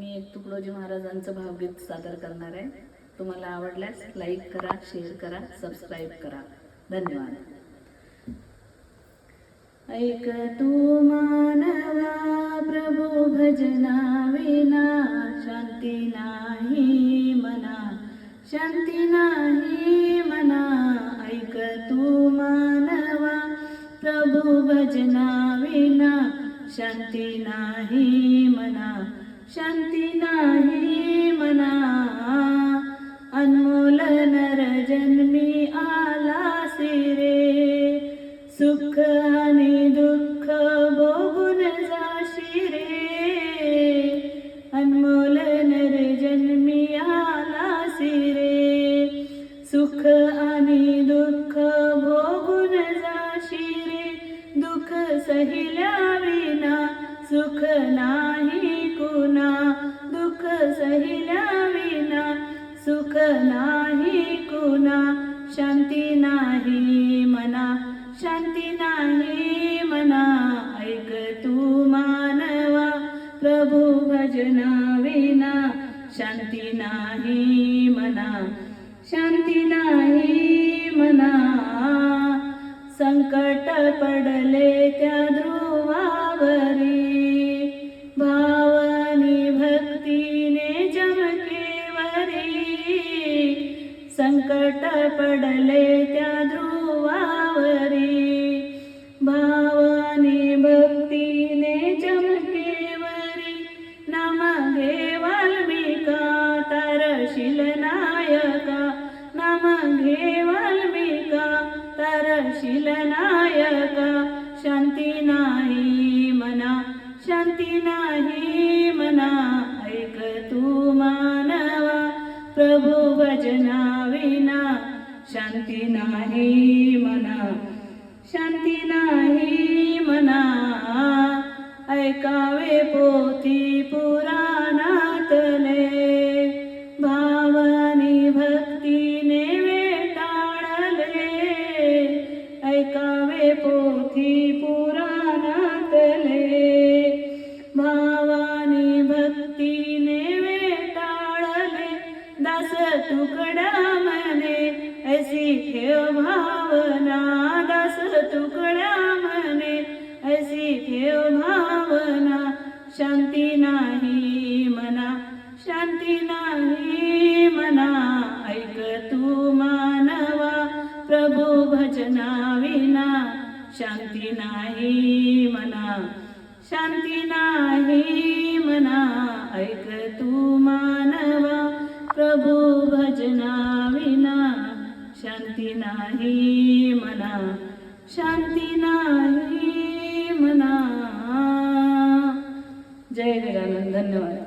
मी एक तुकडोजी महाराजांचं भावगीत सादर करणार आहे. तुम्हाला आवडल्यास लाईक करा शेअर करा सबस्क्राईब करा. धन्यवाद. ऐक तू मानवा प्रभू भजना विना शांती नाही मना शांती नाही मना. ऐक तू मानवा प्रभू भजना विना शांती नाही मना. शांती नाही मना. अनमोल नर जन्मी आला सिरे. सुख आणि दुःख भोगून जाशी रे अनमोल नर जन्मी आला सिरे. सुख आणि दुःख भोगून जाशी रे दुःख सहिल्या विना सुख नाही कुणा दुःख सहिल्या विना सुख नाही कुणा शांती नाही मना शांती नाही मना ऐक तू मानवा प्रभू भजना विना शांती नाही मना शांती नाही मना संकट पडले त्या जमकेवरी संकट पडले त्या ध्रुवावरी. भावाने भक्तीने चमकेवरी. नाम घे वाल्मिका तरशील नायका. नाम घे वाल्मिका तरशील नायका. शांती नाही मना शांती नाही प्रभु भजना विना शांती नाही मना. शांती नाही मना. ऐकावे पोती तुकडा मने ऐसी ठेव भावना दास तुकडा मने ऐसी ठेव भावना शांती नाही मना शांती नाही मना ऐक तू मानवा प्रभू भजना विना शांती नाही मना शांती नाही मना ऐक तू विना शांती नाही मना शांती नाही मना. जय गजानन धन्यवाद.